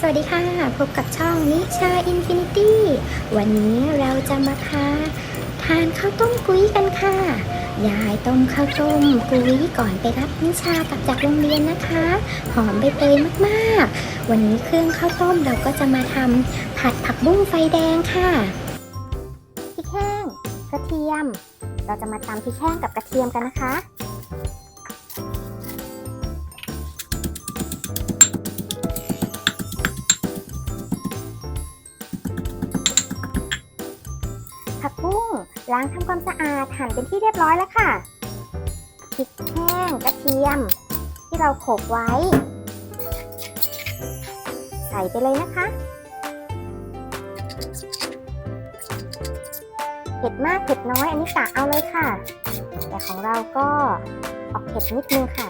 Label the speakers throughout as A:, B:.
A: สวัสดีค่ะ พบกับช่องนิชาอินฟินิตี้ วันนี้เราจะมาคาทานข้าวต้มกุ้ยกันค่ะ ยายต้มข้าวต้มกุ้ยก่อนไปรับนิชากลับจากโรงเรียนนะคะ หอมใบเตยมากๆ วันนี้เครื่องข้าวต้มเราก็จะมาทำผัดผักบุ้งไฟแดงค่ะพริกแห้งกระเทียม เราจะมาตำพริกแห้งกับกระเทียมกันนะคะ ผักบุ้ง ล้างทำความสะอาดหั่นเป็นที่เรียบร้อยแล้วค่ะพริกแห้งกระเทียม ที่เราโขกไว้ ใส่ไปเลยนะคะเผ็ดมากเผ็ดน้อยอันนี้กะเอาเลยค่ะ แต่ของเราก็ออกเผ็ดนิดนึงค่ะ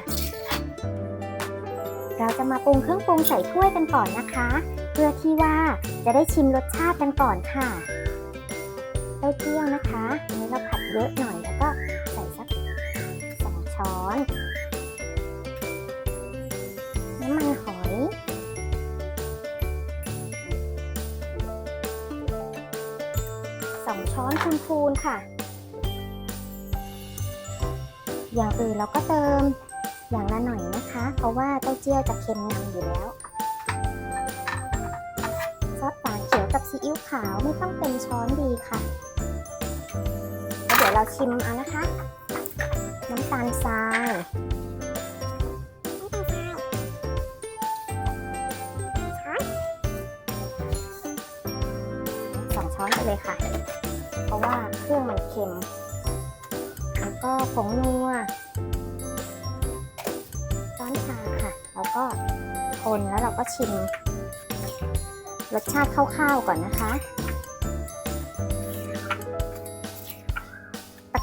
A: เราจะมาปรุงเครื่องปรุงใส่ถ้วยกันก่อนนะคะ เพื่อที่ว่าจะได้ชิมรสชาติกันก่อนค่ะ เต้าเจี้ยวนะคะอันนี้เราผัดเยอะหน่อยแล้วก็ใส่สักสองช้อนน้ำมันหอยสองช้อนคูณๆค่ะ อย่างอื่นเราก็เติมอย่างละหน่อยนะคะ เพราะว่าเต้าเจี้ยวจะเค็มนำอยู่แล้ว ซอสฝาเขียวกับซีอิ๊วขาวไม่ต้องเต็มช้อนดีค่ะ เราชิมเอานะคะ น้ำตาลทรายสองช้อนไปเลยค่ะ เพราะว่าเครื่องมันเค็ม แล้วก็ผงนัวช้อนชาค่ะ แล้วก็คนแล้วเราก็ชิม รสชาติคร่าวๆก่อนนะคะ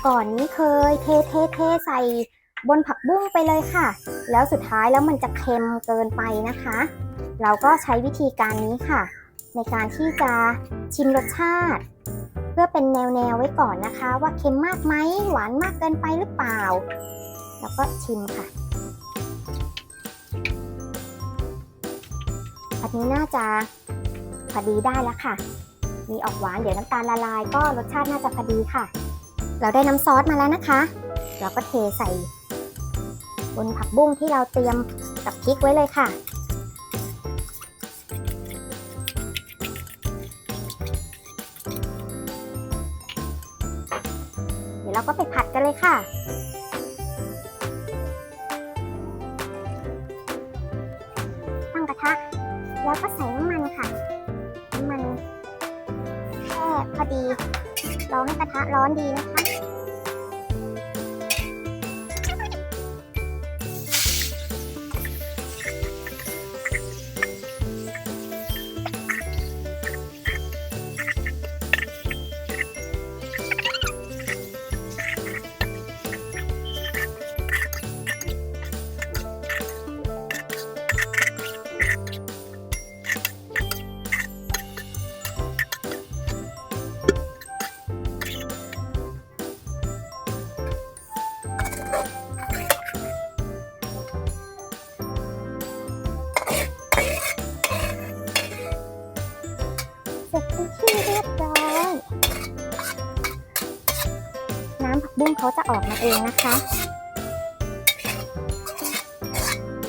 A: ก่อนนี้เคยเทเทเทใส่บนผักบุ้งไปเลยค่ะ แล้วสุดท้ายแล้วมันจะเค็มเกินไปนะคะ เราก็ใช้วิธีการนี้ค่ะ ในการที่จะชิมรสชาติ เพื่อเป็นแนวๆไว้ก่อนนะคะ ว่าเค็มมากไหมหวานมากเกินไปหรือเปล่า แล้วก็ชิมค่ะ อันนี้น่าจะพอดีได้แล้วค่ะ มีออกหวานเดี๋ยวน้ำตาลละลายก็รสชาติน่าจะพอดีค่ะ เราได้น้ำซอสมาแล้วนะคะ เราก็เทใส่บนผักบุ้งที่เราเตรียมกับพริกไว้เลยค่ะ เดี๋ยวเราก็ไปผัดกันเลยค่ะตั้งกระทะแล้วก็ใส่น้ำมันค่ะ น้ำมันแค่พอดี รอให้กระทะร้อนดีนะคะ สร็จเป็นที่เรียบร้อย น้ำผักบุ้งเขาจะออกมาเองนะคะ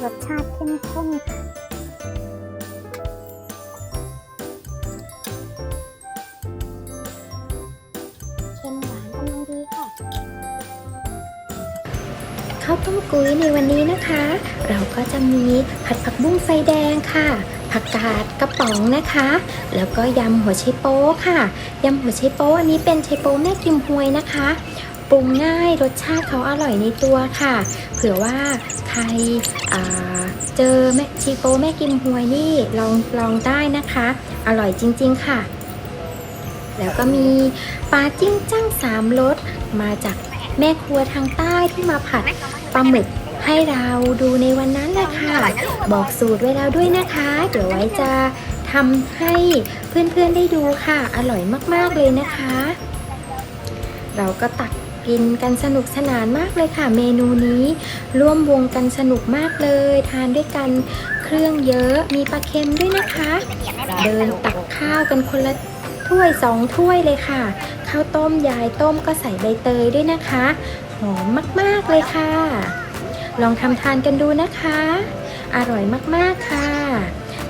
A: รสชาติเข้มข้นค่ะเค็มหวานกำลังดีค่ะข้าวต้มกุ้ยในวันนี้นะคะ เราก็จะมีผัดผักบุ้งไฟแดงค่ะ ผักกาดกระป๋องนะคะ แล้วก็ยำหัวไชโป๊ค่ะยำหัวไชโป๊อันนี้เป็นไชโป๊แม่กิมฮวยนะคะปรุงง่ายรสชาติเขาอร่อยในตัวค่ะ เผื่อว่าใครเจอแม่ชีโป๊แม่กิมฮวยนี่ลองลองได้นะคะ อร่อยจริง ๆค่ะ แล้วก็มีปลาจิ้งจ้างสามรสมาจากแม่ครัวทางใต้ที่มาผัดปลาหมึก ให้เราดูในวันนั้นแหละค่ะ บอกสูตรไว้แล้วด้วยนะคะ เดี๋ยวไว้จะทำให้เพื่อนๆได้ดูค่ะ อร่อยมากๆเลยนะคะ เราก็ตัก
B: กินกันสนุกสนานมากเลยค่ะ เมนูนี้ ร่วมวงกันสนุกมากเลย ทานด้วยกันเครื่องเยอะมีปลาเค็มด้วยนะคะ เดินตักข้าวกันคนละถ้วยสองถ้วยเลยค่ะ ข้าวต้มยายต้มก็ใส่ใบเตยด้วยนะคะ หอมมาก ๆ เลยค่ะ ลองทำทานกันดูนะคะ อร่อยมากๆค่ะ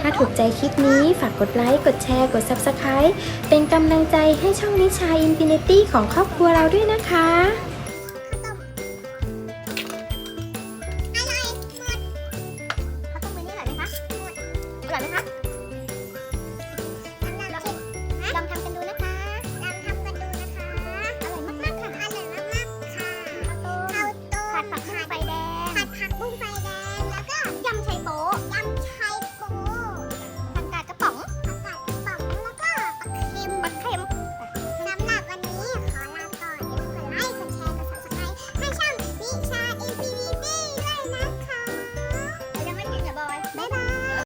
B: ถ้าถูกใจคลิปนี้ฝากกดไลค์ กดแชร์ กด Subscribe เป็นกำลังใจให้ช่องนิชาอินฟินิตี้ของครอบครัวเราด้วยนะ
C: คะอร่อยไหมคะ